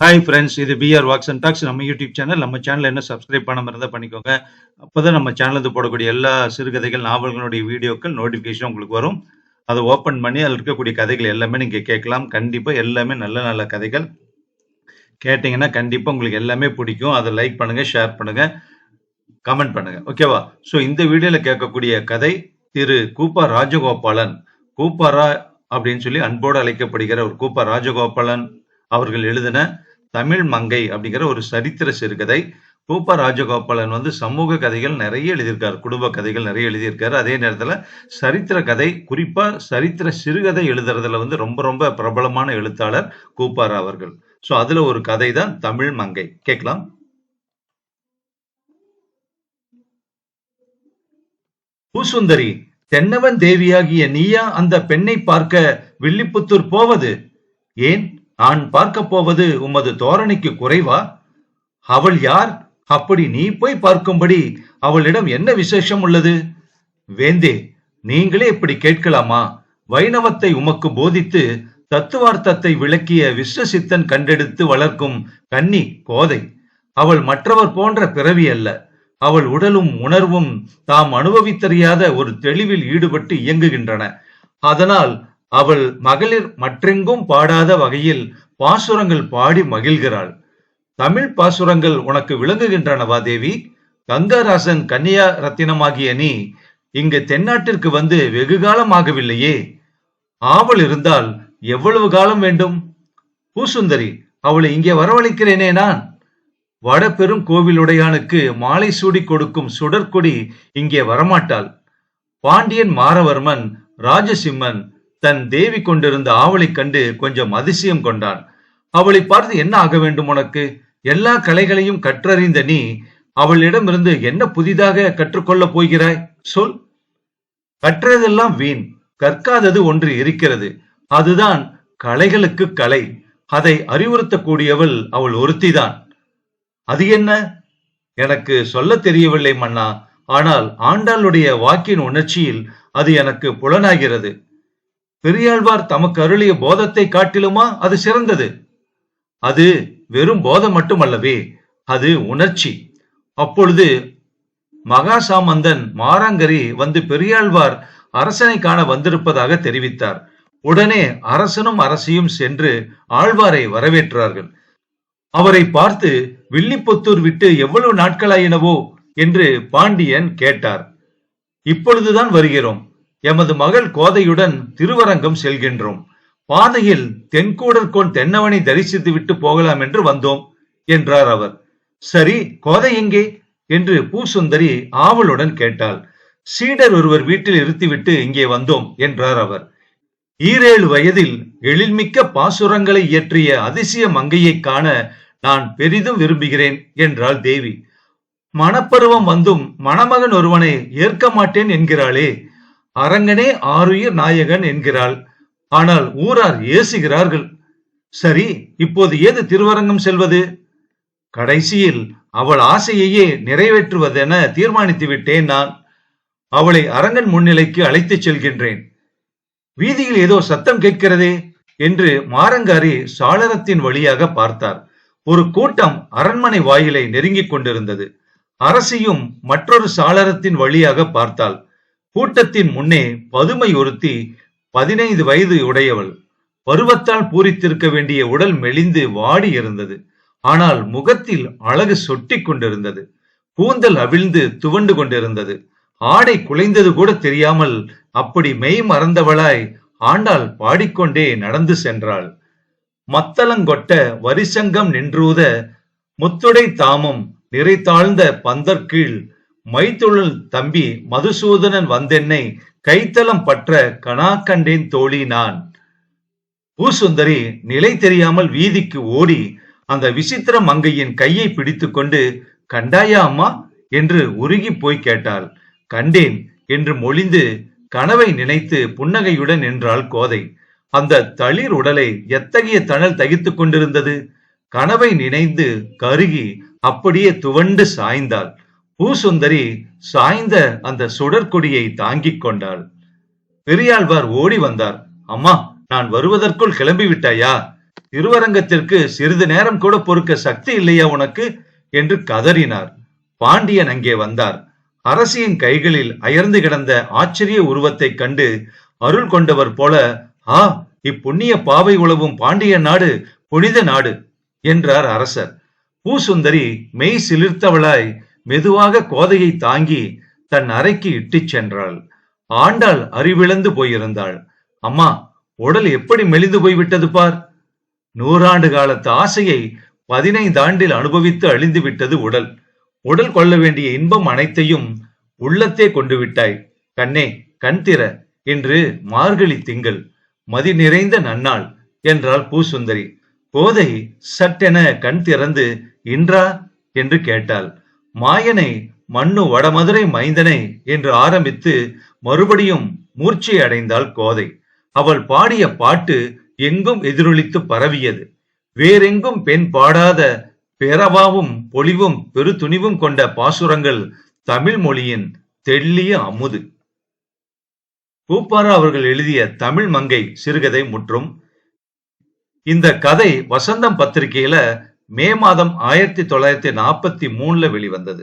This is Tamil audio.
ஹாய் ஃப்ரெண்ட்ஸ் இது P R vox and talks நம்ம யூடியூப் சேனல் நம்ம சேனல் என்ன சப்ஸ்கிரைப் பண்ணாம இருந்தால் பண்ணிக்கோங்க. அப்போ தான் நம்ம சேனலுக்கு போடக்கூடிய எல்லா சிறுகதைகள் நாவல்களுடைய வீடியோக்கள் நோட்டிஃபிகேஷன் உங்களுக்கு வரும். அதை ஓப்பன் பண்ணி அதில் இருக்கக்கூடிய கதைகள் எல்லாமே நீங்கள் கேட்கலாம். கண்டிப்பாக எல்லாமே நல்ல நல்ல கதைகள். கேட்டிங்கன்னா கண்டிப்பாக உங்களுக்கு எல்லாமே பிடிக்கும். அதை லைக் பண்ணுங்கள் ஷேர் பண்ணுங்கள் கமெண்ட் பண்ணுங்கள் ஓகேவா ஸோ இந்த வீடியோவில் கேட்கக்கூடிய கதை திரு கூப்பா ராஜகோபாலன். கூப்பாரா அப்படின்னு சொல்லி அன்போடு அழைக்கப்படுகிற ஒரு கூப்பா ராஜகோபாலன் அவர்கள் எழுதின தமிழ் மங்கை அப்படிங்கிற ஒரு சரித்திர சிறுகதை. கூப்பா ராஜகோபாலன் வந்து சமூக கதைகள் நிறைய எழுதியிருக்காரு. குடும்ப கதைகள் நிறைய எழுதியிருக்காரு. அதே நேரத்தில் சரித்திர கதை குறிப்பா சரித்திர சிறுகதை எழுதுறதுல வந்து ரொம்ப ரொம்ப பிரபலமான எழுத்தாளர் கூப்பாரா அவர்கள். ஸோ அதுல ஒரு கதை தான் தமிழ் மங்கை. கேட்கலாம். பூசுந்தரி தென்னவன் தேவியாகிய நீயா அந்த பெண்ணை பார்க்க வில்லிபுத்தூர் போவது? ஏன்? நான் பார்க்க போவது உமது தோரணைக்கு குறைவா? அவள் யார்? அப்படி நீ போய் பார்க்கும்படி அவளிடம் என்ன விசேஷம் உள்ளது? வேந்தே நீங்களே இப்படி கேட்கலாமா? வைணவத்தை உமக்கு போதித்து தத்துவார்த்தத்தை விளக்கிய விஸ்வசித்தன் கண்டெடுத்து வளர்க்கும் கன்னி கோதை அவள் மற்றவர் போன்ற பிறவி அல்ல. அவள் உடலும் உணர்வும் தாம் அனுபவித்தறியாத ஒரு தெளிவில் ஈடுபட்டு இயங்குகின்றன. அதனால் அவள் மகளிர் மற்றெங்கும் பாடாத வகையில் பாசுரங்கள் பாடி மகிழ்கிறாள். தமிழ் பாசுரங்கள் உனக்கு விளங்குகின்றனவா தேவி? கங்கராசன் கன்னியா ரத்தினமாகிய நீ இங்கு தென்னாட்டிற்கு வந்து வெகு காலம் ஆகவில்லையே. ஆவல் இருந்தால் எவ்வளவு காலம் வேண்டும்? பூசுந்தரி அவளை இங்கே வரவழைக்கிறேனே நான். வடபெரும் கோவிலுடையானுக்கு மாலை சூடி கொடுக்கும் சுடற்கொடி இங்கே வரமாட்டாள். பாண்டியன் மாரவர்மன் ராஜசிம்மன் தன் தேவி கொண்டிருந்த ஆவலை கண்டு கொஞ்சம் அதிசயம் கொண்டான். அவளை பார்த்து என்ன ஆக வேண்டும் உனக்கு? எல்லா கலைகளையும் கற்றறிந்த நீ அவளிடமிருந்து என்ன புதிதாக கற்றுக்கொள்ளப் போகிறாய்? சொல். கற்றதெல்லாம் வீண். கற்காதது ஒன்று இருக்கிறது. அதுதான் கலைகளுக்கு கலை. அதை அறிவுறுத்தக்கூடியவள் அவள் ஒருத்திதான். அது என்ன? எனக்கு சொல்ல தெரியவில்லை மன்னா. ஆனால் ஆண்டாளுடைய வாக்கின் உணர்ச்சியில் அது எனக்கு புலனாகிறது. பெரியாழ்வார் தமக்கு அருளிய போதத்தை காட்டிலுமா அது சிறந்தது. அது வெறும் போதம் மட்டுமல்லவே அது உணர்ச்சி. அப்பொழுது மகாசாமந்தன் மாராங்கரி வந்து பெரியாழ்வார் அரசனை காண வந்திருப்பதாக தெரிவித்தார். உடனே அரசனும் அரசியும் சென்று ஆழ்வாரை வரவேற்றார்கள். அவரை பார்த்து வில்லிப்புத்தூர் விட்டு எவ்வளவு நாட்களாயினவோ என்று பாண்டியன் கேட்டார். இப்பொழுதுதான் வருகிறோம். எமது மகள் கோதையுடன் திருவரங்கம் செல்கின்றோம். பாதையில் தென்கூடற்கோன் தென்னவனை தரிசித்து விட்டு போகலாம் என்று வந்தோம் என்றார் அவர். சரி கோதை எங்கே? என்று பூசுந்தரி ஆவலுடன் கேட்டாள். சீடர் ஒருவர் வீட்டில் இருத்திவிட்டு இங்கே வந்தோம் என்றார் அவர். ஈரேழு வயதில் எழில்மிக்க பாசுரங்களை இயற்றிய அதிசய மங்கையை காண நான் பெரிதும் விரும்புகிறேன் என்றாள் தேவி. மணப்பருவம் வந்தும் மணமகன் ஒருவனை ஏற்க மாட்டேன் என்கிறாளே அரங்கனே ஆருயிர் நாயகன் என்கிறாள். ஆனால் ஊரார் ஏசுகிறார்கள். சரி இப்போது ஏது திருவரங்கம் செல்வது? கடைசியில் அவள் ஆசையையே நிறைவேற்றுவதென தீர்மானித்து விட்டேன் நான். அவளை அரங்கன் முன்னிலைக்கு அழைத்துச் செல்கின்றேன். வீதியில் ஏதோ சத்தம் கேட்கிறதே என்று மாரங்காரி சாளரத்தின் வழியாக பார்த்தார். ஒரு கூட்டம் அரண்மனை வாயிலை நெருங்கிக் கொண்டிருந்தது. அரசியும் மற்றொரு சாளரத்தின் வழியாக பார்த்தாள். கூட்டத்தின் முன்னே பதுமை ஒருத்தி பதினைந்து வயது உடையவள். பருவத்தால் பூரித்திருக்க வேண்டிய உடல் மெலிந்து வாடி இருந்தது. ஆனால் முகத்தில் அழகு சொட்டி கொண்டிருந்தது. கூந்தல் அவிழ்ந்து துவண்டு கொண்டிருந்தது. ஆடை குலைந்தது கூட தெரியாமல் அப்படி மெய் மறந்தவளாய் ஆண்டாள் பாடிக்கொண்டே நடந்து சென்றாள். மத்தளங்கொட்ட வரிசங்கம் நின்றூத முத்துடை தாமம் நிறைத்தாழ்ந்த பந்தற்கீழ் மைத்துழல் தம்பி மதுசூதனன் வந்தென்னை கைத்தலம் பற்ற கணா கண்டேன் தோழி நான் பூசுந்தரி நிலை தெரியாமல் வீதிக்கு ஓடி அந்த விசித்திர மங்கையின் கையை பிடித்துக்கொண்டு கண்டாயா அம்மா? என்று உருகி போய் கேட்டாள். கண்டேன் என்று மொழிந்து கனவை நினைத்து புன்னகையுடன் நின்றாள் கோதை. அந்த தளிர் உடலை எத்தகைய தணல் தகித்துக் கொண்டிருந்தது? கனவை நினைந்து கருகி அப்படியே துவண்டு சாய்ந்தாள். பூசுந்தரி சாய்ந்த அந்த சுடற்கொடியை தாங்கிக் கொண்டாள். பெரியாழ்வார் ஓடி வந்தார். அம்மா நான் வருவதற்குள் கிளம்பி விட்டாயா திருவரங்கத்திற்கு சிறிது நேரம் கூட பொறுக்க சக்தி இல்லையா உனக்கு? என்று கதறினார். பாண்டியன் அங்கே வந்தார். அரசியின் கைகளில் அயர்ந்து கிடந்த ஆச்சரிய உருவத்தைக் கண்டு அருள் கொண்டவர் போல ஆ இப்புண்ணிய பாவை உழவும் பாண்டிய நாடு புனித நாடு என்றார் அரசர். பூசுந்தரி மெய் சிலிர்த்தவளாய் மெதுவாக கோதையை தாங்கி தன் அறைக்கு இட்டுச் சென்றாள். ஆண்டாள் அறிவிழந்து போயிருந்தாள். அம்மா உடல் எப்படி மெலிந்து போய்விட்டது பார்? நூறாண்டு காலத்து ஆசையை பதினைந்து ஆண்டில் அனுபவித்து அழிந்து விட்டது உடல். உடல் கொள்ள வேண்டிய இன்பம் அனைத்தையும் உள்ளத்தே கொண்டு விட்டாய். கண்ணே கண் திற என்று மார்கழி திங்கள். மதி நிறைந்த நன்னாள் என்றாள் பூசுந்தரி. கோதை சட்டென கண் திறந்து இன்றா? என்று கேட்டாள். மாயனை மண்ணு வடமதுரை மைந்தனை என்று ஆரம்பித்து மறுபடியும் மூர்ச்சை அடைந்தாள் கோதை. அவள் பாடிய பாட்டு எங்கும் எதிரொலித்து பரவியது. வேறெங்கும் பெண் பாடாத பேரவாவும் பொலிவும் பெருதுணிவும் கொண்ட பாசுரங்கள் தமிழ் மொழியின் தெள்ளிய அமுது. பூப்பாரா அவர்கள் எழுதிய தமிழ் மங்கை சிறுகதை முற்றும். இந்த கதை வசந்தம் பத்திரிகையில மே மாதம் ஆயிரத்தி தொள்ளாயிரத்தி நாற்பத்தி மூணுல வெளிவந்தது.